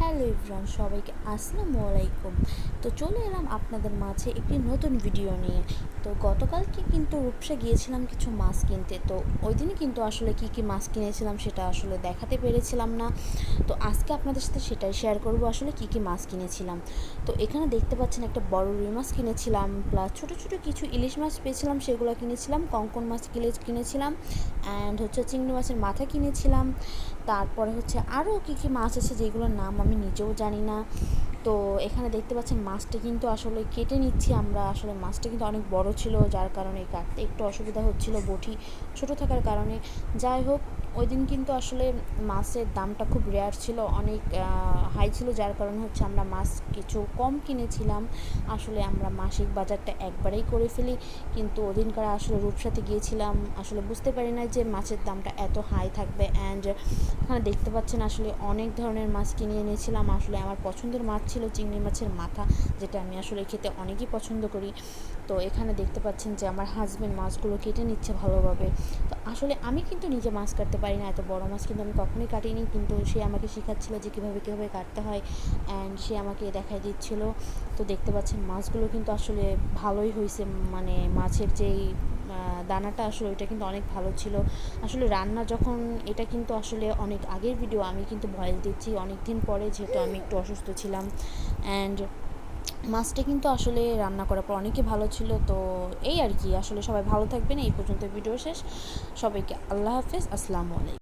Hello everyone সবাইকে আসসালামু আলাইকুম। তো চলে এলাম আপনাদের মাঝে একটি নতুন ভিডিও নিয়ে। তো গতকালকে কিন্তু রূপসা গিয়েছিলাম কিছু মাছ কিনতে। তো ওই দিনই কিন্তু আসলে কি কি মাছ কিনেছিলাম সেটা আসলে দেখাতে পেরেছিলাম না। তো আজকে আপনাদের সাথে সেটাই শেয়ার করব, আসলে কি কি মাছ কিনেছিলাম। তো এখানে দেখতে পাচ্ছেন একটা বড় রুই মাছ কিনেছিলাম প্লাস ছোটো ছোটো কিছু ইলিশ মাছ পেয়েছিলাম, সেগুলো কিনেছিলাম, কঙ্কন মাছ কিনে কিনেছিলাম অ্যান্ড হচ্ছে চিংড়ি মাছের মাথা কিনেছিলাম। তারপরে হচ্ছে আরও কী কী মাছ আছে যেগুলোর নাম আমি নিজেও জানি না। তো এখানে দেখতে পাচ্ছেন মাছটা কিন্তু আসলে কেটে নিচ্ছি আমরা। আসলে মাছটা কিন্তু অনেক বড় ছিল, যার কারণে কাটতে একটু অসুবিধা হচ্ছিল বটি ছোট থাকার কারণে। যাই হোক ওই দিন কিন্তু আসলে মাছের দামটা খুব রেয়ার ছিল, অনেক হাই ছিল, যার কারণে হচ্ছে আমরা মাছ কিছু কম কিনেছিলাম। আসলে আমরা মাসিক বাজারটা একবারেই করে ফেলি, কিন্তু ওদিনকার আসলে রূপসাতে গিয়েছিলাম। আসলে বুঝতে পারি না যে মাছের দামটা এত হাই থাকবে। অ্যান্ড এখানে দেখতে পাচ্ছেন আসলে অনেক ধরনের মাছ কিনে এনেছিলাম। আসলে আমার পছন্দের মাছ ছিল চিংড়ি মাছের মাথা, যেটা আমি আসলে খেতে অনেকই পছন্দ করি। তো এখানে দেখতে পাচ্ছেন যে আমার হাজব্যান্ড মাছগুলো কেটে নিচ্ছে ভালোভাবে। তো আসলে আমি কিন্তু নিজে মাছ কাটতে পারি না, এত বড় মাছ কিন্তু আমি কখনোই কাটিনি। কিন্তু সে আমাকে শেখাচ্ছিল যে কীভাবে কীভাবে কাটতে হয় অ্যান্ড সে আমাকে দেখাই দিচ্ছিল। তো দেখতে পাচ্ছেন মাছগুলো কিন্তু আসলে ভালোই হয়েছে মানে মাছের যেই দানাটা আসলে ওইটা কিন্তু অনেক ভালো ছিল। আসলে রান্না যখন, এটা কিন্তু আসলে অনেক আগের ভিডিও আমি কিন্তু ভয়েস দিচ্ছি। অনেক দিন পরে যেহেতু আমি একটু অসুস্থ ছিলাম অ্যান্ড মাছটা কিন্তু আসলে রান্না করার পর অনেকই ভালো ছিল, তো এই আর কি। আসলে সবাই ভালো থাকবেন, এই পর্যন্ত ভিডিও শেষ। সবাইকে আল্লাহ হাফেজ, আসসালামু আলাইকুম।